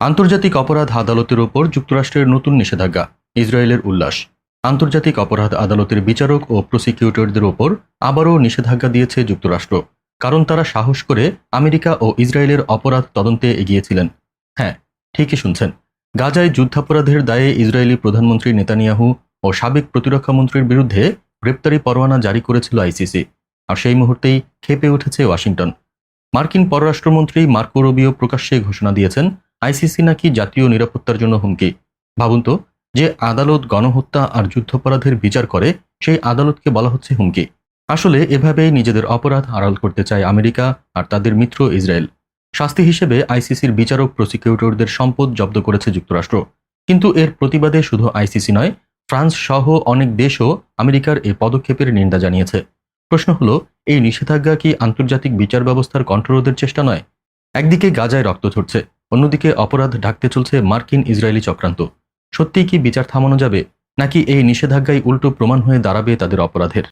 আন্তর্জাতিক অপরাধ আদালতের ওপর যুক্তরাষ্ট্রের নতুন নিষেধাজ্ঞা, ইসরায়েলের উল্লাস। আন্তর্জাতিক অপরাধ আদালতের বিচারক ও প্রসিকিউটরদের ওপর আবারও নিষেধাজ্ঞা দিয়েছে যুক্তরাষ্ট্র, কারণ তারা সাহস করে আমেরিকা ও ইসরায়েলের অপরাধ তদন্তে এগিয়েছিলেন। হ্যাঁ ঠিকই শুনছেন। গাজায় যুদ্ধাপরাধের দায়ে ইসরায়েলি প্রধানমন্ত্রী নেতানিয়াহু ও সাবেক প্রতিরক্ষা মন্ত্রীর বিরুদ্ধে গ্রেপ্তারি পরোয়ানা জারি করেছিল আইসিসি, আর সেই মুহূর্তেই খেপে উঠেছে ওয়াশিংটন। মার্কিন পররাষ্ট্রমন্ত্রী মার্কো রুবিও প্রকাশ্যে ঘোষণা দিয়েছেন আইসিসি নাকি জাতীয় নিরাপত্তার জন্য হুমকি? ভাবুন তো, যে আদালত গণহত্যা আর যুদ্ধাপরাধের বিচার করে, সেই আদালতকে বলা হচ্ছে হুমকি। আসলে এভাবেই নিজেদের অপরাধ আড়াল করতে চায় আমেরিকা আর তাদের মিত্র ইসরায়েল। শাস্তি হিসেবে আইসিসির বিচারক প্রসিকিউটরদের সম্পদ জব্দ করেছে যুক্তরাষ্ট্র। কিন্তু এর প্রতিবাদে শুধু আইসিসি নয়, ফ্রান্স সহ অনেক দেশও আমেরিকার এই পদক্ষেপের নিন্দা জানিয়েছে। প্রশ্ন হলো, এই নিষেধাজ্ঞা কি আন্তর্জাতিক বিচার ব্যবস্থার কণ্ঠরোধের চেষ্টা নয়? একদিকে গাজায় রক্ত ঝরছে অন্যদিকে অপরাধ ঢাকতে চলছে মার্কিন ইসরায়েলি চক্রান্ত। সত্যিই কি বিচার থামানো যাবে? নাকি এই নিষেধাজ্ঞাই উল্টো প্রমাণ হয়ে দাঁড়াবে তাদের অপরাধের?